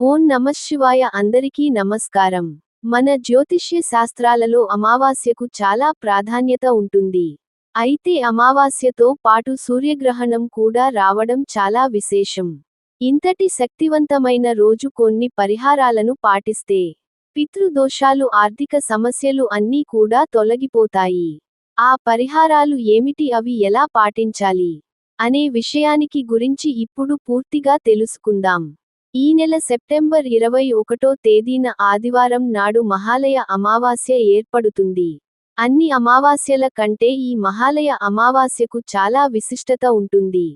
ఓం నమశివాయ అందరికీ నమస్కారం. మన జ్యోతిష్య శాస్త్రాలలో అమావాస్యకు చాలా ప్రాధాన్యత ఉంటుంది. అయితే అమావాస్యతో పాటు సూర్యగ్రహణం కూడా రావడం చాలా విశేషం. ఇంతటి శక్తివంతమైన రోజు కొన్ని పరిహారాలను పాటిస్తే పితృదోషాలు ఆర్థిక సమస్యలు అన్నీ కూడా తొలగిపోతాయి. ఆ పరిహారాలు ఏమిటి అవి ఎలా పాటించాలి అనే విషయానికి గురించి ఇప్పుడు పూర్తిగా తెలుసుకుందాం. ఈ నెల సెప్టెంబర్ ఇరవై ఒకటో తేదీన ఆదివారం నాడు మహాలయ అమావాస్య ఏర్పడుతుంది. అన్ని అమావాస్యల కంటే ఈ మహాలయ అమావాస్యకు చాలా విశిష్టత ఉంటుంది.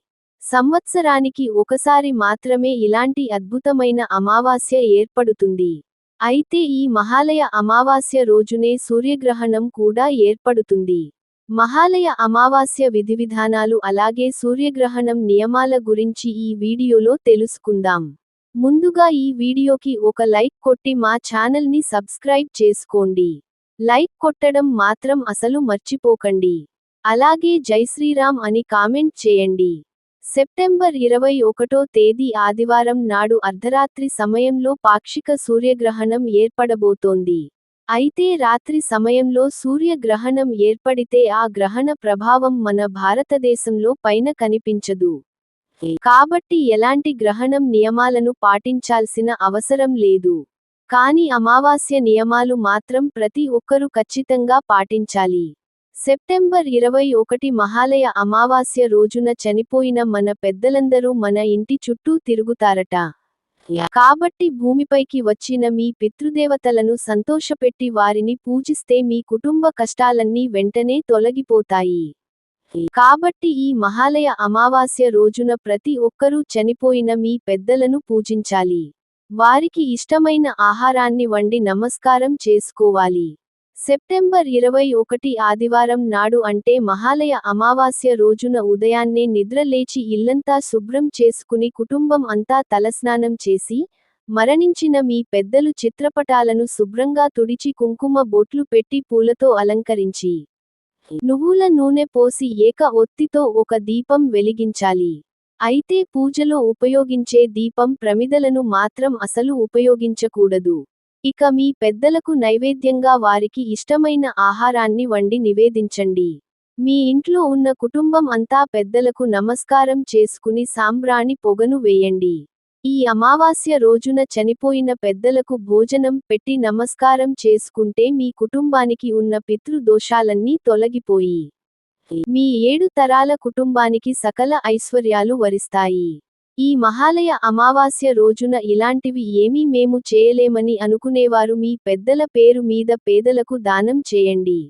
సంవత్సరానికి ఒకసారి మాత్రమే ఇలాంటి అద్భుతమైన అమావాస్య ఏర్పడుతుంది. అయితే ఈ మహాలయ అమావాస్య రోజునే సూర్యగ్రహణం కూడా ఏర్పడుతుంది. మహాలయ అమావాస్య విధివిధానాలు అలాగే సూర్యగ్రహణం నియమాల గురించి ఈ వీడియోలో తెలుసుకుందాం. ముందుగా ఈ వీడియోకి ఒక లైక్ కొట్టి మా ఛానల్ని సబ్స్క్రైబ్ చేసుకోండి. లైక్ కొట్టడం మాత్రం అసలు మర్చిపోకండి. అలాగే జై శ్రీరామ్ అని కామెంట్ చేయండి. సెప్టెంబర్ ఇరవై ఒకటో తేదీ ఆదివారం నాడు అర్ధరాత్రి సమయంలో పాక్షిక సూర్యగ్రహణం ఏర్పడబోతోంది. అయితే రాత్రి సమయంలో సూర్యగ్రహణం ఏర్పడితే ఆ గ్రహణ ప్రభావం మన భారతదేశంలో పైన కనిపించదు. కాబట్టి ఎలాంటి గ్రహణం నియమాలను పాటించాల్సిన అవసరం లేదు. కాని అమావాస్య నియమాలు మాత్రం ప్రతి ఒక్కరూ ఖచ్చితంగా పాటించాలి. సెప్టెంబర్ ఇరవై ఒకటి మహాలయ అమావాస్య రోజున చనిపోయిన మన పెద్దలందరూ మన ఇంటి చుట్టూ తిరుగుతారట. కాబట్టి భూమిపైకి వచ్చిన మీ పితృదేవతలను సంతోషపెట్టి వారిని పూజిస్తే మీ కుటుంబ కష్టాలన్నీ వెంటనే తొలగిపోతాయి. కాబట్టి ఈ మహాలయ అమావాస్య రోజున ప్రతి ఒక్కరూ చనిపోయిన మీ పెద్దలను పూజించాలి. వారికి ఇష్టమైన ఆహారాన్ని వండి నమస్కారం చేసుకోవాలి. సెప్టెంబర్ ఇరవై ఒకటి ఆదివారం నాడు అంటే మహాలయ అమావాస్య రోజున ఉదయాన్నే నిద్ర లేచి ఇల్లంతా శుభ్రం చేసుకుని కుటుంబం అంతా తలస్నానం చేసి మరణించిన మీ పెద్దలు చిత్రపటాలను శుభ్రంగా తుడిచి కుంకుమ బొట్లు పెట్టి పూలతో అలంకరించి నువ్వుల నూనె పోసి ఏక ఒత్తితో ఒక దీపం వెలిగించాలి. అయితే పూజలో ఉపయోగించే దీపం ప్రమిదలను మాత్రం అసలు ఉపయోగించకూడదు. ఇక మీ పెద్దలకు నైవేద్యంగా వారికి ఇష్టమైన ఆహారాన్ని వండి నివేదించండి. మీ ఇంట్లో ఉన్న కుటుంబం అంతా పెద్దలకు నమస్కారం చేసుకుని సాంబ్రాణి పొగను వేయండి. ఈ అమావాస్య రోజున చనిపోయిన పెద్దలకు భోజనం పెట్టి నమస్కారం చేసుకుంటే మీ కుటుంబానికి ఉన్న పితృదోషాలన్నీ తొలగిపోయి మీ ఏడు తరాల కుటుంబానికి సకల ఐశ్వర్యాలు వరిస్తాయి. ఈ మహాలయ అమావాస్య రోజున ఇలాంటివి ఏమీ మేము చేయలేమని అనుకునేవారు. మీ పెద్దల పేరు మీద పేదలకు దానం చేయండి.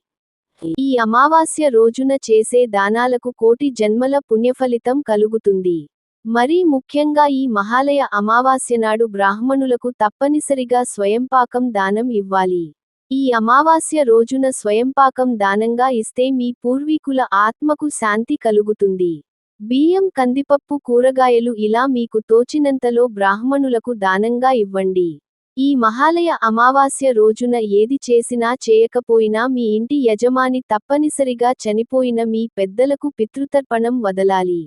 ఈ అమావాస్య రోజున చేసే దానాలకు కోటి జన్మల పుణ్యఫలితం కలుగుతుంది. మరీ ముఖ్యంగా ఈ మహాలయ అమావాస్య నాడు బ్రాహ్మణులకు తప్పనిసరిగా స్వయంపాకం దానం ఇవ్వాలి. ఈ అమావాస్య రోజున స్వయంపాకం దానంగా ఇస్తే మీ పూర్వీకుల ఆత్మకు శాంతి కలుగుతుంది. బియ్యం కందిపప్పు కూరగాయలు ఇలా మీకు తోచినంతలో బ్రాహ్మణులకు దానంగా ఇవ్వండి. ఈ మహాలయ అమావాస్య రోజున ఏది చేసినా చేయకపోయినా మీ ఇంటి యజమాని తప్పనిసరిగా చనిపోయిన మీ పెద్దలకు పితృతర్పణం వదలాలి.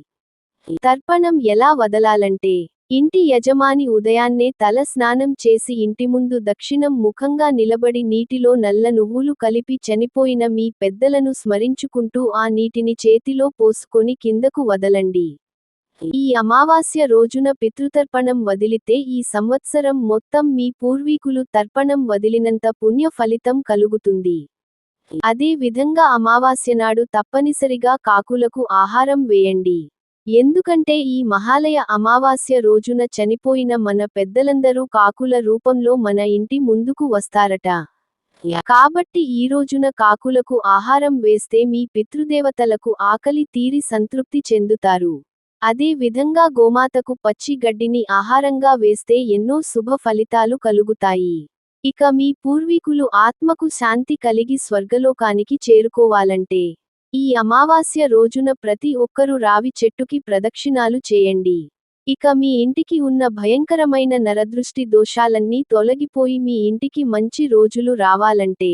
తర్పణం ఎలా వదలాలంటే ఇంటి యజమాని ఉదయాన్నే తల స్నానం చేసి ఇంటి ముందు దక్షిణం ముఖంగా నిలబడి నీటిలో నల్ల నువ్వులు కలిపి చనిపోయిన మీ పెద్దలను స్మరించుకుంటూ ఆ నీటిని చేతిలో పోసుకొని కిందకు వదలండి. ఈ అమావాస్య రోజున పితృతర్పణం వదిలితే ఈ సంవత్సరం మొత్తం మీ పూర్వీకులు తర్పణం వదిలినంత పుణ్య ఫలితం కలుగుతుంది. అదే విధంగా అమావాస్య నాడు తప్పనిసరిగా కాకులకు ఆహారం వేయండి. ఎందుకంటే ఈ మహాలయ అమావాస్య రోజున చనిపోయిన మన పెద్దలందరూ కాకుల రూపంలో మన ఇంటి ముందుకు వస్తారట. కాబట్టి ఈ రోజున కాకులకు ఆహారం వేస్తే మీ పితృదేవతలకు ఆకలి తీరి సంతృప్తి చెందుతారు. అదే విధంగా గోమాతకు పచ్చి గడ్డిని ఆహారంగా వేస్తే ఎన్నో శుభ ఫలితాలు కలుగుతాయి. ఇక మీ పూర్వీకులు ఆత్మకు శాంతి కలిగి స్వర్గలోకానికి చేరుకోవాలంటే ఈ అమావాస్య రోజున ప్రతి ఒక్కరూ రావి చెట్టుకి ప్రదక్షిణాలు చేయండి. ఇక మీ ఇంటికి ఉన్న భయంకరమైన నరదృష్టి దోషాలన్నీ తొలగిపోయి మీ ఇంటికి మంచి రోజులు రావాలంటే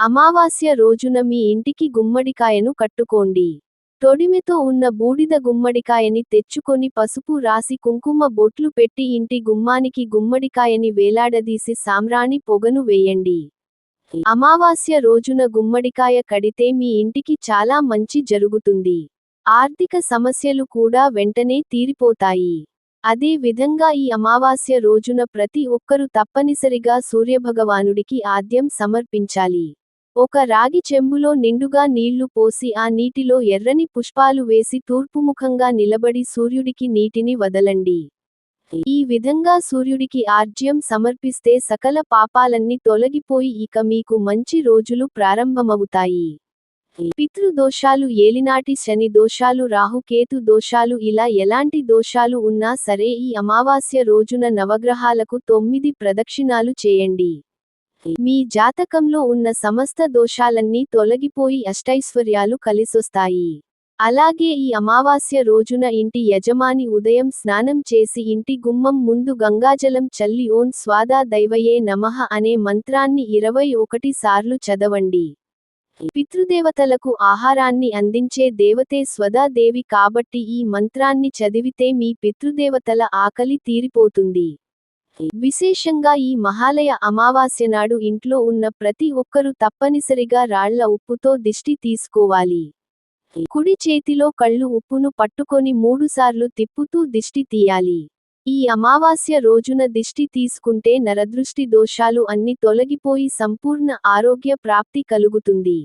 అమావాస్య రోజున మీ ఇంటికి గుమ్మడికాయను కట్టుకోండి. తొడిమితో ఉన్న బూడిద గుమ్మడికాయని తెచ్చుకొని పసుపు రాసి కుంకుమ బొట్లు పెట్టి ఇంటి గుమ్మానికి గుమ్మడికాయని వేలాడదీసి సామ్రాణి పొగను వేయండి. అమావాస్య రోజున గుమ్మడికాయ కడితే మీ ఇంటికి చాలా మంచి జరుగుతుంది. ఆర్థిక సమస్యలు కూడా వెంటనే తీరిపోతాయి. అదే విధంగా ఈ అమావాస్య రోజున ప్రతి ఒక్కరూ తప్పనిసరిగా సూర్యభగవానుడికి ఆద్యం సమర్పించాలి. ఒక రాగి చెంబులో నిండుగా నీళ్ళు పోసి ఆ నీటిలో ఎర్రని పుష్పాలు వేసి తూర్పుముఖంగా నిలబడి సూర్యుడికి నీటిని వదలండి. ఈ విధంగా సూర్యుడికి ఆర్జ్యం సమర్పిస్తే సకల పాపాలన్నీ తొలగిపోయి ఇక మీకు మంచి రోజులు ప్రారంభమవుతాయి. పితృదోషాలు ఏలినాటి శని దోషాలు రాహుకేతు దోషాలు ఇలా ఎలాంటి దోషాలు ఉన్నా సరే ఈ అమావాస్య రోజున నవగ్రహాలకు తొమ్మిది ప్రదక్షిణాలు చేయండి. మీ జాతకంలో ఉన్న సమస్త దోషాలన్నీ తొలగిపోయి అష్టైశ్వర్యాలు కలిసొస్తాయి. అలాగే ఈ అమావాస్య రోజున ఇంటి యజమాని ఉదయం స్నానం చేసి ఇంటి గుమ్మం ముందు గంగాజలం చల్లి ఓం స్వాదా దైవయే నమః అనే మంత్రాన్ని ఇరవై ఒకటి సార్లు చదవండి. పితృదేవతలకు ఆహారాన్ని అందించే దేవతే స్వదాదేవి కాబట్టి ఈ మంత్రాన్ని చదివితే మీ పితృదేవతల ఆకలి తీరిపోతుంది. విశేషంగా ఈ మహాలయ అమావాస్య నాడు ఇంట్లో ఉన్న ప్రతి ఒక్కరూ తప్పనిసరిగా రాళ్ళ ఉప్పుతో దిష్టి తీసుకోవాలి. కుడి చేతిలో కళ్ళు ఉప్పును పట్టుకొని మూడుసార్లు తిప్పుతూ దిష్టి తీయాలి. ఈ అమావాస్య రోజున దిష్టి తీసుకుంటే నరదృష్టి దోషాలు అన్ని తొలగిపోయి సంపూర్ణ ఆరోగ్య ప్రాప్తి కలుగుతుంది.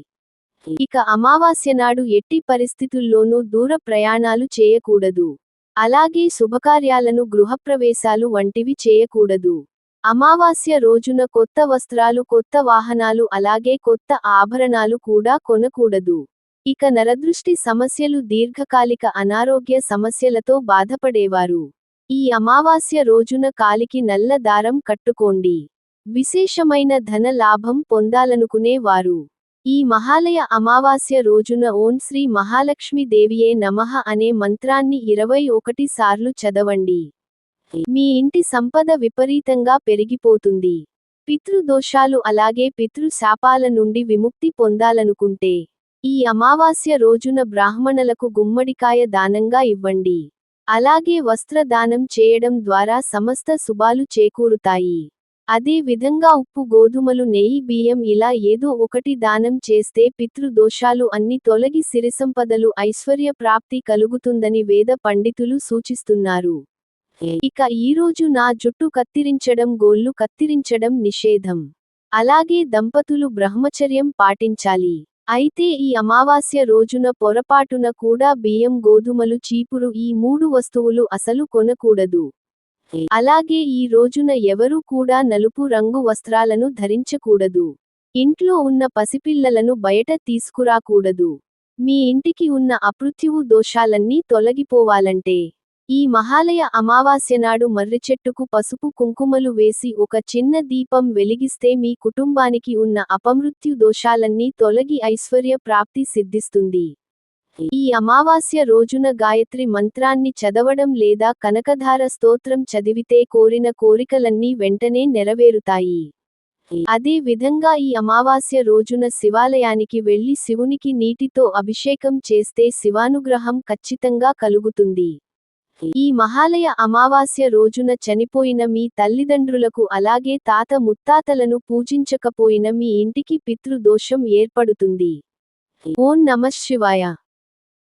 ఇక అమావాస్య నాడు ఎట్టి పరిస్థితుల్లోనూ దూర ప్రయాణాలు చేయకూడదు. అలాగే శుభకార్యాలను గృహప్రవేశాలు వంటివి చేయకూడదు. అమావాస్య రోజున కొత్త వస్త్రాలు కొత్త వాహనాలు అలాగే కొత్త ఆభరణాలు కూడా కొనకూడదు. ఇక నరదృష్టి సమస్యలు దీర్ఘకాలిక అనారోగ్య సమస్యలతో బాధపడేవారు. ఈ అమావాస్య రోజున కాలికి నల్ల దారం కట్టుకోండి. విశేషమైన ధన లాభం పొందాలనుకునే వారు ఈ మహాలయ అమావాస్య రోజున ఓం శ్రీ మహాలక్ష్మీదేవియే నమః అనే మంత్రాన్ని ఇరవై ఒకటి సార్లు చదవండి. మీ ఇంటి సంపద విపరీతంగా పెరిగిపోతుంది. పితృదోషాలు అలాగే పితృశాపాల నుండి విముక్తి పొందాలనుకుంటే ఈ అమావాస్య రోజున బ్రాహ్మణులకు గుమ్మడికాయ దానంగా ఇవ్వండి. అలాగే వస్త్ర దానం చేయడం ద్వారా సమస్త శుభాలు చేకూరుతాయి. అదే విధంగా ఉప్పు గోధుమలు నెయ్యి బియ్యం ఇలా ఏదో ఒకటి దానం చేస్తే పితృదోషాలు అన్ని తొలగి సిరిసంపదలు ఐశ్వర్య ప్రాప్తి కలుగుతుందని వేద పండితులు సూచిస్తున్నారు. ఇక ఈరోజు నా జుట్టు కత్తిరించడం గోళ్ళు కత్తిరించడం నిషేధం. అలాగే దంపతులు బ్రహ్మచర్యం పాటించాలి. అయితే ఈ అమావాస్య రోజున పొరపాటున కూడా బియ్యం గోధుమలు చీపురు ఈ మూడు వస్తువులు అసలు కొనకూడదు. అలాగే ఈ రోజున ఎవరూ కూడా నలుపు రంగు వస్త్రాలను ధరించకూడదు. ఇంట్లో ఉన్న పసిపిల్లలను బయట తీసుకురాకూడదు. మీ ఇంటికి ఉన్న అపృత్యువు దోషాలన్నీ తొలగిపోవాలంటే ఈ మహాలయ అమావాస్య నాడు మర్రిచెట్టుకు పసుపు కుంకుమలు వేసి ఒక చిన్న దీపం వెలిగిస్తే మీ కుటుంబానికి ఉన్న అపమృత్యు దోషాలన్నీ తొలగి ఐశ్వర్య ప్రాప్తి సిద్ధిస్తుంది. ఈ అమావాస్య రోజున గాయత్రి మంత్రాన్ని చదవడం లేదా కనకధార స్తోత్రం చదివితే కోరిన కోరికలన్నీ వెంటనే నెరవేరుతాయి. అదే విధంగా ఈ అమావాస్య రోజున శివాలయానికి వెళ్ళి శివునికి నీటితో అభిషేకం చేస్తే శివానుగ్రహం ఖచ్చితంగా కలుగుతుంది. ఈ మహాలయ అమావాస్య రోజున చనిపోయిన మీ తల్లిదండ్రులకు అలాగే తాత ముత్తాతలను పూజించకపోయిన మీ ఇంటికి పితృదోషం ఏర్పడుతుంది. ఓం నమ శివాయ.